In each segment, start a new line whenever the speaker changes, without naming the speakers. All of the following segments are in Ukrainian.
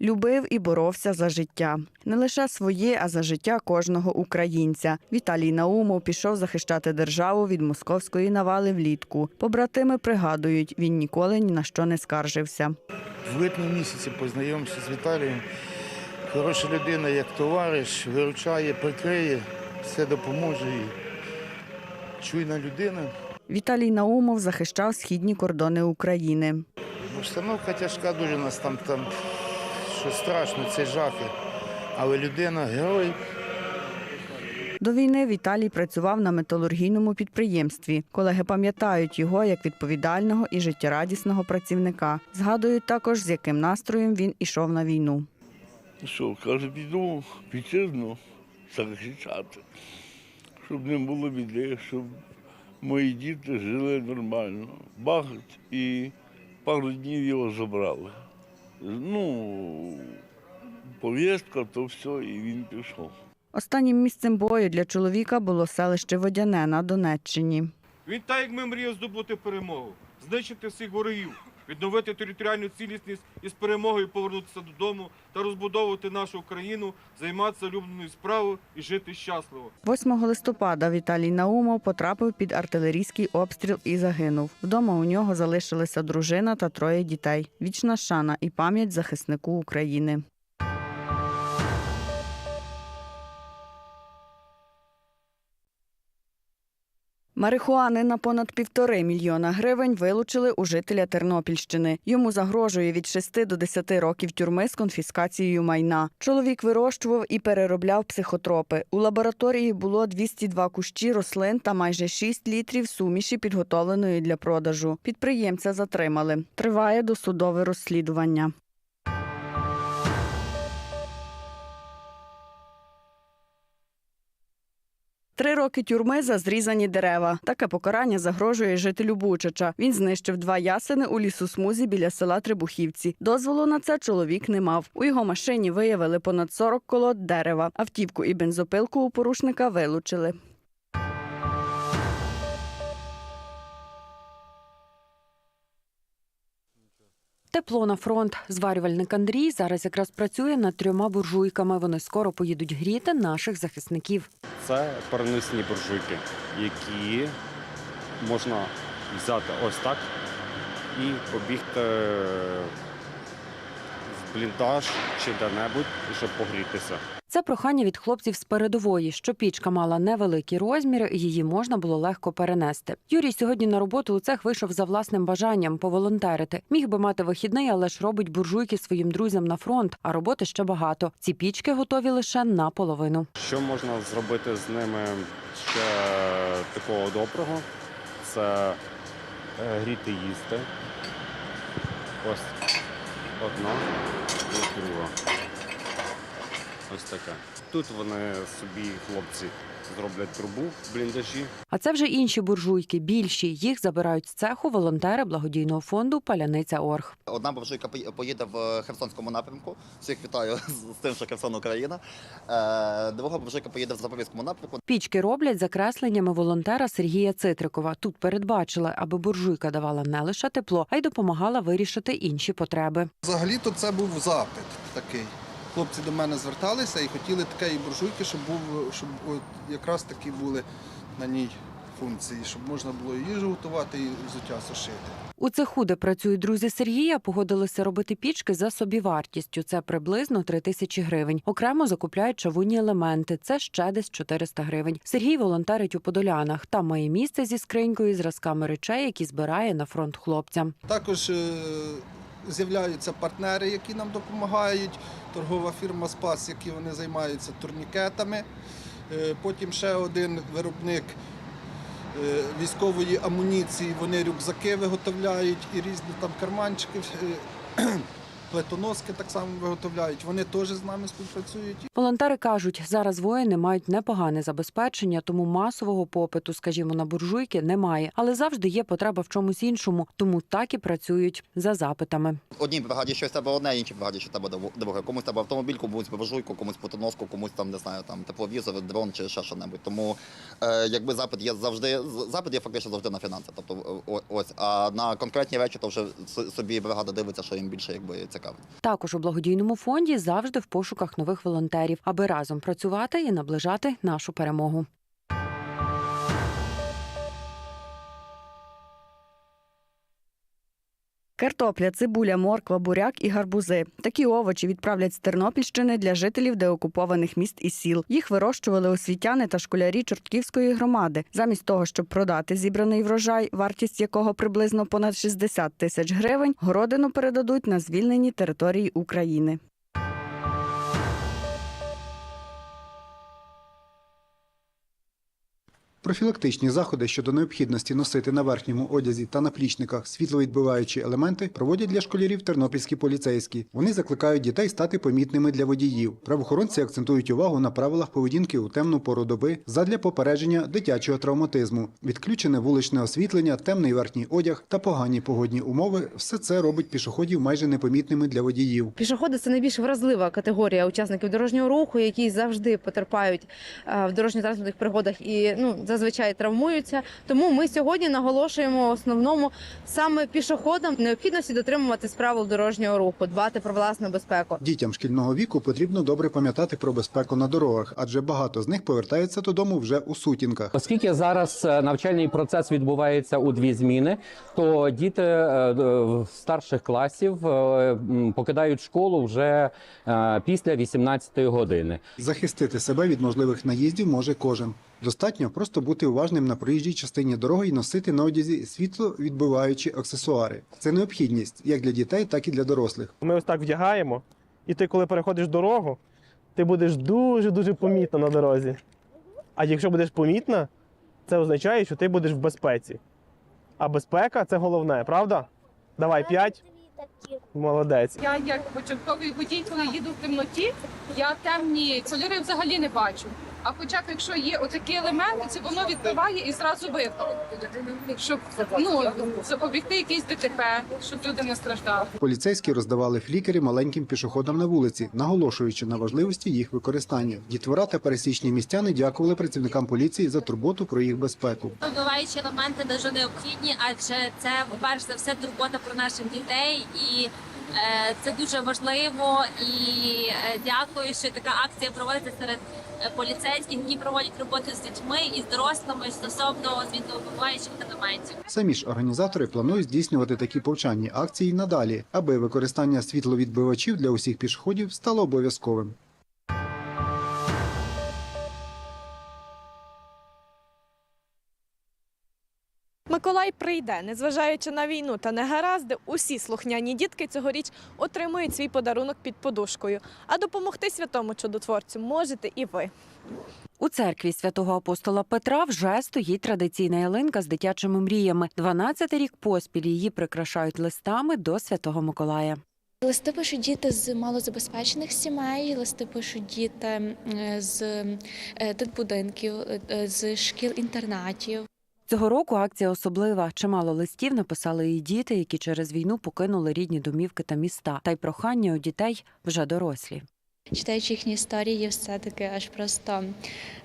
любив і боровся за життя. Не лише своє, а за життя кожного українця. Віталій Наумов пішов захищати державу від московської навали влітку. Побратими пригадують, він ніколи ні на що не скаржився.
В липні місяці познайомився з Віталієм. Хороша людина, як товариш, виручає, прикриє, все допоможе. Чуйна людина.
Віталій Наумов захищав східні кордони України.
Обстановка тяжка дуже нас там, там що страшно, це жахи. Але людина герой.
До війни Віталій працював на металургійному підприємстві. Колеги пам'ятають його як відповідального і життєрадісного працівника. Згадують також, з яким настроєм він ішов на війну.
Що, каже, піду вітчизну захищати, щоб не було біди, щоб мої діти жили нормально. Багать і пару днів його забрали. Ну, повістка, то все, і він пішов.
Останнім місцем бою для чоловіка було селище Водяне на Донеччині.
Він так, як ми мріяв здобути перемогу, знищити всіх ворогів, відновити територіальну цілісність і з перемогою повернутися додому та розбудовувати нашу країну, займатися улюбленою справою і жити щасливо.
8 листопада Віталій Наумов потрапив під артилерійський обстріл і загинув. Вдома у нього залишилися дружина та троє дітей. Вічна шана і пам'ять захиснику України. Марихуани на понад півтори мільйона гривень вилучили у жителя Тернопільщини. Йому загрожує від 6 до 10 років тюрми з конфіскацією майна. Чоловік вирощував і переробляв психотропи. У лабораторії було 202 кущі рослин та майже 6 літрів суміші, підготовленої для продажу. Підприємця затримали. Триває досудове розслідування. Три роки тюрми за зрізані дерева. Таке покарання загрожує жителю Бучача. Він знищив два ясени у лісосмузі біля села Трибухівці. Дозволу на це чоловік не мав. У його машині виявили понад 40 колод дерева. Автівку і бензопилку у порушника вилучили.
Тепло на фронт. Зварювальник Андрій зараз якраз працює над трьома буржуйками. Вони скоро поїдуть гріти наших захисників.
Це переносні буржуйки, які можна взяти ось так і побігти в бліндаж чи де-небудь, щоб погрітися.
Це прохання від хлопців з передової, що пічка мала невеликі розміри, її можна було легко перенести. Юрій сьогодні на роботу у цех вийшов за власним бажанням поволонтерити. Міг би мати вихідний, але ж робить буржуйки своїм друзям на фронт, а роботи ще багато. Ці пічки готові лише наполовину.
Що можна зробити з ними ще такого доброго? Це е, гріти їсти. Ось одна друга. Ось така. Тут вони собі, хлопці, зроблять трубу в бліндажі.
А це вже інші буржуйки, більші. Їх забирають з цеху волонтери благодійного фонду Паляниця Орг.
Одна буржуйка поїде в Херсонському напрямку. Всіх вітаю з тим, що Херсон Україна. Е, Друга буржуйка поїде в Запорізькому напрямку.
Пічки роблять за кресленнями волонтера Сергія Цитрикова. Тут передбачили, аби буржуйка давала не лише тепло, а й допомагала вирішити інші потреби.
Взагалі-то це був запит такий. Хлопці до мене зверталися і хотіли такої буржуйки, щоб був, щоб от якраз такі були на ній функції, щоб можна було і їжу готувати, і взуття сушити.
У цеху, де працюють друзі Сергія, погодилися робити пічки за собівартістю. Це приблизно 3 тисячі гривень. Окремо закупляють чавунні елементи. Це ще десь 400 гривень. Сергій волонтерить у Подолянах. Там має місце зі скринькою зразками речей, які збирає на фронт хлопцям.
Також е, з'являються партнери, які нам допомагають. Торгова фірма Спас, які вони займаються турнікетами. Е, Потім ще один виробник е, військової амуніції. Вони рюкзаки виготовляють і різні там карманчики, е, плетоноски так само виготовляють. Вони теж з нами співпрацюють.
Волонтери кажуть, зараз воїни мають непогане забезпечення, тому масового попиту, скажімо, на буржуйки немає. Але завжди є потреба в чомусь іншому, тому так і працюють за запитами.
Одній бригаді щось треба одне, іншій бригаді щось треба друге. Комусь треба автомобіль, комусь буржуйку, комусь плитоноску, комусь там не знаю, там тепловізор, дрон чи ще що-небудь. Тому е, якби запит є завжди, запит є фактично завжди на фінанси. Тобто о- ось, а на конкретні речі то вже с- собі бригада дивиться, що їм більше якби цікаво. Цікавить.
Також у благодійному фонді завжди в пошуках нових волонтерів, аби разом працювати і наближати нашу перемогу.
Картопля, цибуля, морква, буряк і гарбузи. Такі овочі відправлять з Тернопільщини для жителів деокупованих міст і сіл. Їх вирощували освітяни та школярі Чортківської громади. Замість того, щоб продати зібраний врожай, вартість якого приблизно понад 60 тисяч гривень, городину передадуть на звільнені території України.
Профілактичні заходи щодо необхідності носити на верхньому одязі та наплічниках світловідбиваючі елементи проводять для школярів тернопільські поліцейські. Вони закликають дітей стати помітними для водіїв. Правоохоронці акцентують увагу на правилах поведінки у темну пору доби задля попередження дитячого травматизму. Відключене вуличне освітлення, темний верхній одяг та погані погодні умови все це робить пішоходів майже непомітними для водіїв.
Пішоходи це найбільш вразлива категорія учасників дорожнього руху, які завжди потерпають е, в дорожньо-транспортних пригодах і ну зазвичай травмуються. Тому ми сьогодні наголошуємо основному саме пішоходам необхідності дотримуватись правил дорожнього руху, дбати про власну безпеку.
Дітям шкільного віку потрібно добре пам'ятати про безпеку на дорогах, адже багато з них повертаються додому вже у сутінках.
Оскільки зараз е, навчальний процес відбувається у дві зміни, то діти е, е, старших класів покидають школу вже після 18 години.
Захистити себе від можливих наїздів може кожен. Достатньо просто бути уважним на проїжджій частині дороги і носити на одязі світловідбиваючі аксесуари. Це необхідність як для дітей, так і для дорослих.
Ми ось так вдягаємо, і ти, коли переходиш дорогу, ти будеш дуже-дуже помітна на дорозі. А якщо будеш помітна, це означає, що ти будеш в безпеці. А безпека це головне, правда? Давай п'ять. Молодець.
Я як початковий водій, коли їду в темноті, я темні кольори взагалі не бачу. А хоча б якщо є отакі елементи, це воно відбиває і зразу видно. Щоб ну запобігти якійсь ДТП, щоб люди не страждали.
Поліцейські роздавали флікери маленьким пішоходам на вулиці, наголошуючи на важливості їх використання. Дітвора та пересічні містяни дякували працівникам поліції за турботу про їх безпеку.
Вбиваючі елементи дуже необхідні, адже це перш за все турбота про наших дітей, і е, це дуже важливо. І е, дякую, що така акція проводиться серед поліцейських, які проводять роботу з дітьми і з дорослими стосовно звітовуваючих елементів.
Самі ж організатори планують здійснювати такі повчальні акції надалі, аби використання світловідбивачів для усіх пішоходів стало обов'язковим.
Миколай прийде, незважаючи на війну та негаразди, усі слухняні дітки цьогоріч отримують свій подарунок під подушкою. А допомогти святому чудотворцю можете і ви.
У церкві святого апостола Петра вже стоїть традиційна ялинка з дитячими мріями. 12 рік поспіль її прикрашають листами до святого Миколая.
Листи пишуть діти з малозабезпечених сімей, листи пишуть діти е, з е, дитбудинків, е, з шкіл-інтернатів.
Цього року акція особлива. Чимало листів написали і діти, які через війну покинули рідні домівки та міста. Та й прохання у дітей вже дорослі.
Читаючи їхні історії, все таки аж просто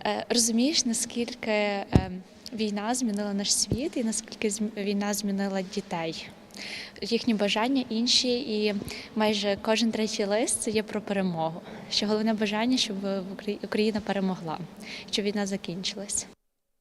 е, розумієш, наскільки е, війна змінила наш світ і наскільки війна змінила дітей. Їхні бажання інші, і майже кожен третій лист це є про перемогу. Що головне бажання, щоб Україна перемогла, щоб війна закінчилась.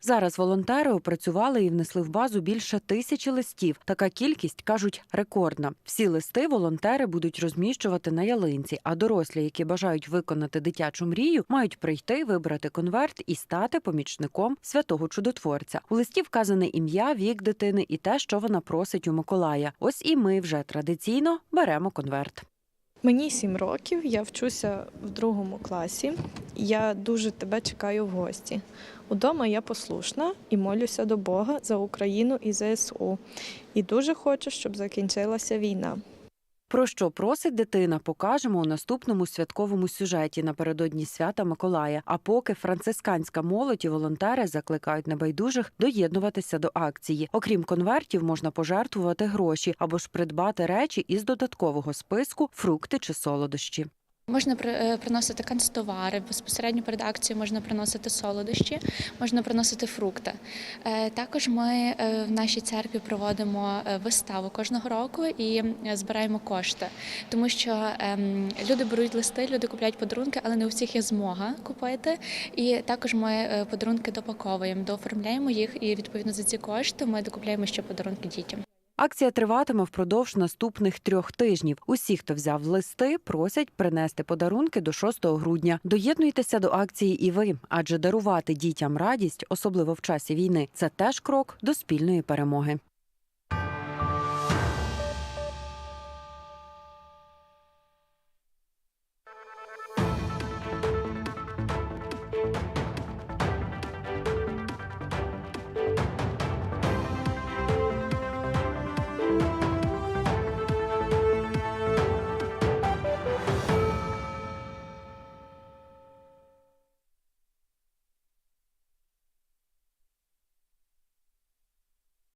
Зараз волонтери опрацювали і внесли в базу більше тисячі листів. Така кількість кажуть рекордна. Всі листи волонтери будуть розміщувати на ялинці, а дорослі, які бажають виконати дитячу мрію, мають прийти, вибрати конверт і стати помічником святого чудотворця. У листі вказане ім'я, вік дитини і те, що вона просить у Миколая. Ось і ми вже традиційно беремо конверт.
Мені сім років, я вчуся в другому класі. Я дуже тебе чекаю в гості. Удома я послушна і молюся до Бога за Україну і ЗСУ. І дуже хочу, щоб закінчилася війна.
Про що просить дитина, покажемо у наступному святковому сюжеті напередодні свята Миколая. А поки францисканська молодь і волонтери закликають небайдужих доєднуватися до акції. Окрім конвертів, можна пожертвувати гроші або ж придбати речі із додаткового списку, фрукти чи солодощі.
Можна е, приносити канцтовари, безпосередньо перед акцією можна приносити солодощі, можна приносити фрукти. Е, Також ми е, в нашій церкві проводимо виставу кожного року і збираємо кошти, тому що ем, люди беруть листи, люди купляють подарунки, але не у всіх є змога купити. І також ми подарунки допаковуємо, дооформляємо їх, і відповідно за ці кошти ми докупляємо ще подарунки дітям.
Акція триватиме впродовж наступних трьох тижнів. Усі, хто взяв листи, просять принести подарунки до 6 грудня. Доєднуйтеся до акції і ви, адже дарувати дітям радість, особливо в часі війни, це теж крок до спільної перемоги.